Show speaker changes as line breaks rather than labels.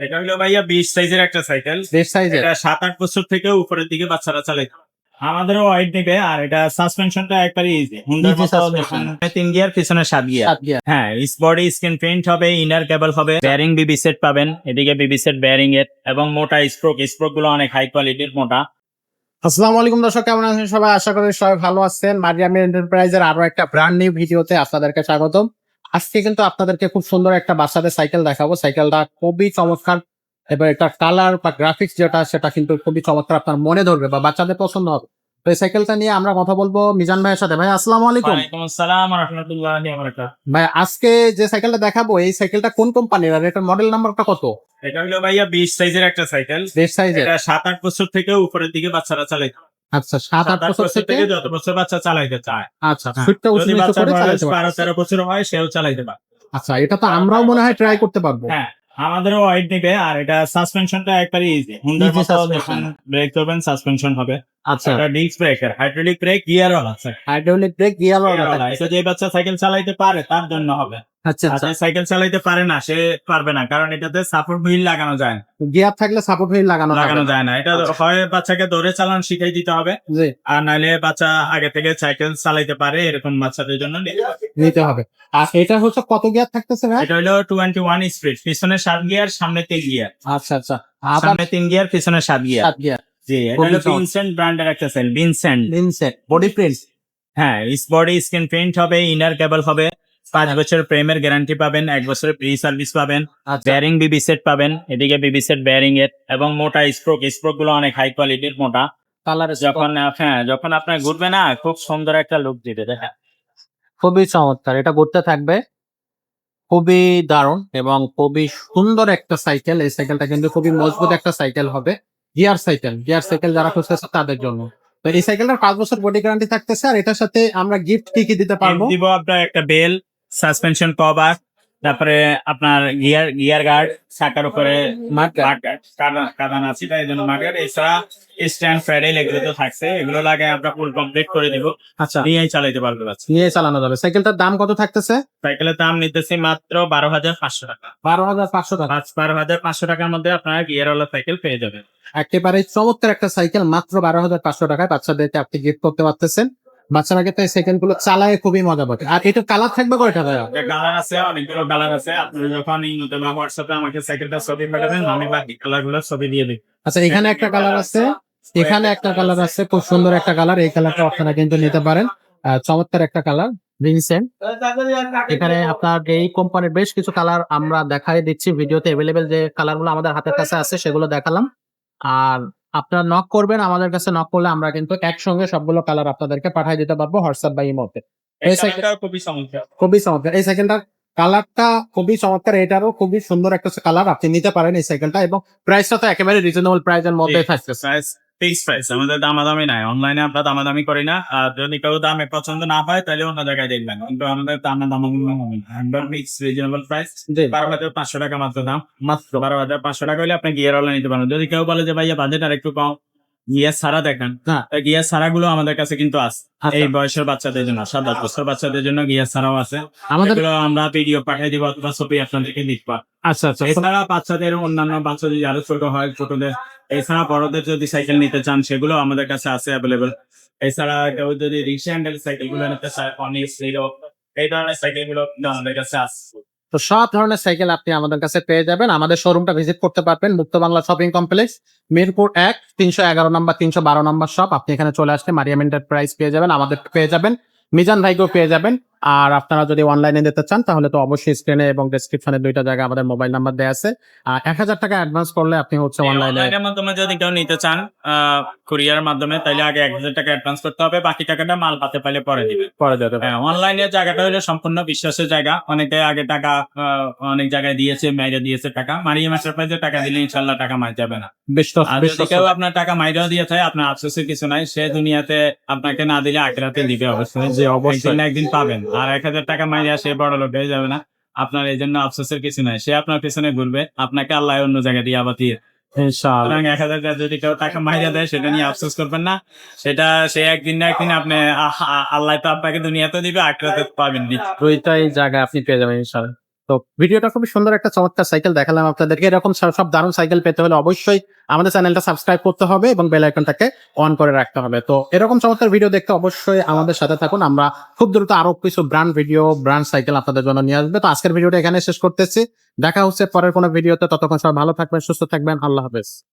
এটা হলো ভাইয়া বিশ সাইজের একটা সাইকেল
দেশ সাইজের
এটা সাত আট বছর থেকে উপরের দিকে বাচ্চারা চালায়। আমাদেরও ওয়াইড নিবে আর এটা সাসপেনশনটা একবারে ইজি হুন্ডার মতো তিন গিয়ার পিছনে সাত গিয়ার হ্যাঁ বডি স্ক্রিন প্রিন্ট হবে ইনার কেবল হবে বেয়ারিং বিবি সেট পাবেন এদিকে বিবি সেট বেয়ারিং এর এবং মোটা স্ট্রোক স্ট্রোকগুলো অনেক হাই কোয়ালিটির মোটা।
আসসালামু আলাইকুম দর্শক কেমন আছেন সবাই? আশা করি সবাই ভালো আছেন। মারিয়ামি এন্টারপ্রাইজের আরও একটা ব্র্যান্ড নিউ ভিডিওতে আপনাদেরকে স্বাগতম। আজকে কিন্তু আপনাদেরকে খুব সুন্দর একটা বাচ্চাদের সাইকেল দেখাবো। সাইকেলটা খুবই চমৎকার। এবার এটা কালার বা গ্রাফিক্স যেটা সেটা কিন্তু খুবই চমৎকার আপনার মনে ধরবে বা বাচ্চাদের পছন্দ হবে। তো এই সাইকেলটা নিয়ে আমরা কথা বলব মিজান ভাইয়ের সাথে। ভাই আসসালামু আলাইকুম।
ওয়ালাইকুম আসসালাম রহমতুল্লাহ
ভাই আজকে যে সাইকেলটা দেখাবো এই সাইকেলটা কোন কোম্পানির আর এটার মডেল নাম্বারটা কত?
এটা হলো ভাইয়া বিশ সাইজের একটা সাইকেল
দেশ সাইজের
এটা সাত আট বছর থেকে উপরের দিকে বাচ্চারা চালায়
আচ্ছা সাত আট বছর থেকে?
যত বছর বাচ্চা চালাইতে চায়।
আচ্ছা
হ্যাঁ।
উঁচু নিচু করে
বছর হয় সেও চালাইতে পারে।
আচ্ছা এটা তো আমরাও মনে হয় ট্রাই করতে পারব।
হ্যাঁ আমাদেরও ওয়াইড নিবে আর এটা সাসপেনশনটা একবারে ইজি হুন্ডার মতো। ব্রেক করবেন সাসপেনশন হবে।
আচ্ছা।
এটা disc breaker hydraulic brake gear আছে
হাইড্রোলিক ব্রেক গিয়ার
এটা যে বাচ্চা সাইকেল চালাইতে পারে তার জন্য হবে।
আচ্ছা আচ্ছা।
সাইকেল চালাইতে পারে না সে পারবে না কারণ এটাতে সাপোর্ট হুইল লাগানো যায় না।
গিয়ার থাকলে সাপোর্ট হুইল লাগানো
লাগানো যায় না। এটা
আচ্ছা।
হয় বাচ্চাকে দৌড়ে চালানো শিখাই দিতে হবে। আর নাহলে বাচ্চা আগে থেকে সাইকেল চালাইতে পারে এরকম বাচ্চাদের জন্য নিতে হবে।
আর এটা হচ্ছে কত গিয়ার থাকতেছে ভাই?
এটা হলো টোয়েন্টি ওয়ান স্পিড পিছনে সাত গিয়ার সামনে তিন গিয়ার
আচ্ছা আচ্ছা।
সামনে তিন গিয়ার পিছনে সাত গিয়ার
সাত গিয়ার
জি এটা হলো ভিনসেন্ট ব্র্যান্ডের একটা সেল ভিনসেন্ট
লিনসেট বডি প্রিন্ট
হ্যাঁ বডি স্ক্রিন প্রিন্ট হবে ইনার কেবল হবে। পাঁচ বছর প্রেমের গ্যারান্টি পাবেন এক বছরের ফ্রি সার্ভিস পাবেন বেয়ারিং বিবি সেট পাবেন এদিকে বিবি সেট বেয়ারিং এর এবং মোটা স্ট্রোক স্ট্রোকগুলো অনেক হাই কোয়ালিটির মোটা।
কালার
যখন হ্যাঁ যখন আপনার ঘুরবে না খুব সুন্দর একটা লুক দিবে দেখেন।
খুবই চমৎকার এটা ঘুরতে থাকবে। খুবই দারুণ এবং খুবই সুন্দর একটা সাইকেল এই সাইকেলটা কিন্তু খুবই মজবুত একটা সাইকেল হবে। গিয়ার সাইকেল গিয়ার সাইকেল যারা খুঁজতেছে তাদের জন্য। তো এই সাইকেলটার পাঁচ বছর বডি গ্যারান্টি থাকতেছে আর এটার সাথে আমরা গিফট কি কি দিতে পারব?
দিব আপনার একটা বেল সাসপেনশন কভার তারপরে আপনার গিয়ার গিয়ার গার্ড চাকার উপরে কাদান আছে তাই জন্য মার্কার এছাড়া স্ট্যান্ড প্যাডেল এগুলো তো থাকছে এগুলো লাগে আমরা ফুল কমপ্লিট করে দিব।
আচ্ছা।
নিয়েই চালাইতে পারবে বাচ্চা।
নিয়ে চালানো যাবে। সাইকেলটার দাম কত থাকতেছে?
সাইকেলের দাম নিতেছি মাত্র বারো হাজার পাঁচশো টাকা।
বারো হাজার পাঁচশো টাকা।
বারো হাজার পাঁচশো টাকার মধ্যে আপনারা গিয়ারওয়ালা সাইকেল পেয়ে যাবেন।
একেবারে চমৎকার একটা সাইকেল মাত্র বারো হাজার পাঁচশো টাকায় বাচ্চাদেরকে আপনি গিফট করতে পারতেছেন। বাচ্চারা কিন্তু সাইকেলগুলো চালায় খুবই মজা পাবে আর এটার কালার থাকবে কয়টা ভাইয়া?
কালার আছে অনেকগুলো কালার আছে। আপনি যখন ইমোতে বা হোয়াটসঅ্যাপে আমাকে সাইকেলটা ছবি পাঠাবেন আমি বাকি কালারগুলো ছবি দিয়ে দিই।
আচ্ছা এখানে একটা কালার আছে এখানে একটা কালার আছে খুব সুন্দর একটা কালার এই কালারটা আপনারা কিন্তু নিতে পারেন। চমৎকার একটা কালার এখানে আপনার এই কোম্পানির বেশ কিছু কালার আমরা দেখাই দিচ্ছি। ভিডিওতে এভেলেবেল যে কালারগুলো আমাদের হাতের কাছে আছে সেগুলো দেখালাম। আর আপনারা নক করবেন আমাদের কাছে নক করলে আমরা কিন্তু একসঙ্গে সবগুলো কালার আপনাদেরকে পাঠিয়ে দিতে পারব হোয়াটসঅ্যাপ বা ইমোতে
খুবই চমৎকার।
এই সাইকেলটার কালারটা খুবই চমৎকার এটারও খুবই সুন্দর একটা কালার আপনি নিতে পারেন এই সাইকেলটা এবং প্রাইসটা তো একেবারে রিজনেবল প্রাইস এর
মধ্যে
থাকছে
প্রাইস ফিক্স প্রাইস আমাদের দামাদামি নাই। অনলাইনে আমরা দামাদামি করি না। আর যদি কেউ দামে পছন্দ না হয় তাহলে অন্য জায়গায় দেখবেন কিন্তু আমাদের দামে দামাদামি আমরা ফিক্স রিজনেবল প্রাইস বারো হাজার পাঁচশো টাকা মাত্র দাম। মাত্র। বারো হাজার পাঁচশো টাকা হলে আপনি গিয়ার অনলাইন নিতে পারেন। যদি কেউ বলে যে ভাইয়া বাজেট আর একটু কম। গিয়ার ছাড়া দেখেন।
হ্যাঁ।
গিয়ার ছাড়া গুলো আমাদের কাছে কিন্তু আছে।
আচ্ছা।
এই বয়সের বাচ্চাদের জন্য সাত আট বছর বাচ্চাদের জন্য গিয়ার ছাড়াও আছে।
আমাদের
আমরা ভিডিও পাঠিয়ে দিব অথবা ছবি আপনাদেরকে দিতে
আচ্ছা আচ্ছা।
এছাড়া বাচ্চাদের অন্যান্য বাচ্চা যদি আরও ছোট হয় ছোটদের এছাড়া বড়দের যদি সাইকেল নিতে চান সেগুলো আমাদের কাছে আছে অ্যাভেলেবেল এছাড়া কেউ যদি রিক্সা হ্যান্ডেল সাইকেলগুলো নিতে চায় অনেক এই ধরনের সাইকেলগুলো আমাদের কাছে আছে।
তো সব ধরনের সাইকেল আপনি আমাদের কাছে পেয়ে যাবেন। আমাদের শোরুমটা ভিজিট করতে পারবেন। মুক্ত বাংলা শপিং কমপ্লেক্স মিরপুর এক, তিনশো এগারো নম্বর তিনশো বারো নম্বর শপ আপনি এখানে চলে আসলে মারিয়াম এন্টারপ্রাইজ পেয়ে যাবেন, আমাদের পেয়ে যাবেন। মিজান ভাইকেও পেয়ে যাবেন। আর আপনারা যদি অনলাইনে দিতে চান তাহলে তো অবশ্যই স্ক্রিনে এবং ডেসক্রিপশনে দুইটা জায়গায় আমাদের মোবাইল নাম্বার দেওয়া আছে। আর এক হাজার টাকা অ্যাডভান্স করলে আপনি হচ্ছে অনলাইনে
মাধ্যমে যদি কেউ নিতে চান কুরিয়ার মাধ্যমে তাহলে আগে এক হাজার টাকা অ্যাডভান্স করতে হবে বাকি টাকাটা মাল পাতে পাইলে পরে দিবে
পরে যেতে
হ্যাঁ অনলাইনের জায়গাটা হলো সম্পূর্ণ বিশ্বাসের জায়গা। অনেকে আগে টাকা অনেক জায়গায় দিয়েছে মেয়েরা দিয়েছে টাকা। মারিয়ে মাসের প্রাইজে টাকা দিলে ইনশাল্লাহ টাকা মার যাবে না। যদি কেউ আপনার টাকা মাইরাও দিয়ে থাকে আপনার আফসোসের কিছু নাই। সে দুনিয়াতে আপনাকে না দিলে আখেরাতে দিবে অবশ্যই।
জি অবশ্যই।
একদিন পাবেন। আর এক হাজার টাকা মাইয়া সে বড় লোক হয়ে যাবে না। আপনার এই জন্য আফসোসের কিছু নাই। সে আপনার পেছনে ঘুরবে আপনাকে আল্লাহ অন্য জায়গায় দিয়ে আবার দিয়ে। এক হাজার টাকা যদি কেউ টাকা মাইরা দেয় সেটা নিয়ে আফসোস করবেন না। সেটা সে একদিন না একদিন আপনি আল্লাহ তো আপনাকে দুনিয়াতে দিবে আখেরাতে পাবেন নি
দুইটাই জায়গা আপনি পেয়ে যাবেন ইনশাআল্লাহ। তো ভিডিওটা খুবই সুন্দর একটা চমৎকার সাইকেল দেখালাম আপনাদেরকে। এরকম সব- দারুণ সাইকেল পেতে হলে অবশ্যই আমাদের চ্যানেলটা সাবস্ক্রাইব করতে হবে এবং বেল আইকনটাকে অন করে রাখতে হবে। তো এরকম চমৎকার ভিডিও দেখতে অবশ্যই আমাদের সাথে থাকুন। আমরা খুব দ্রুত আরও কিছু ব্র্যান্ড ভিডিও ব্র্যান্ড সাইকেল আপনাদের জন্য নিয়ে আসবে। তো আজকের ভিডিওটা এখানে শেষ করতেছি। দেখা হচ্ছে পরের কোনো ভিডিওতে ততক্ষণ সবাই ভালো থাকবেন, সুস্থ থাকবেন। আল্লাহ হাফেজ।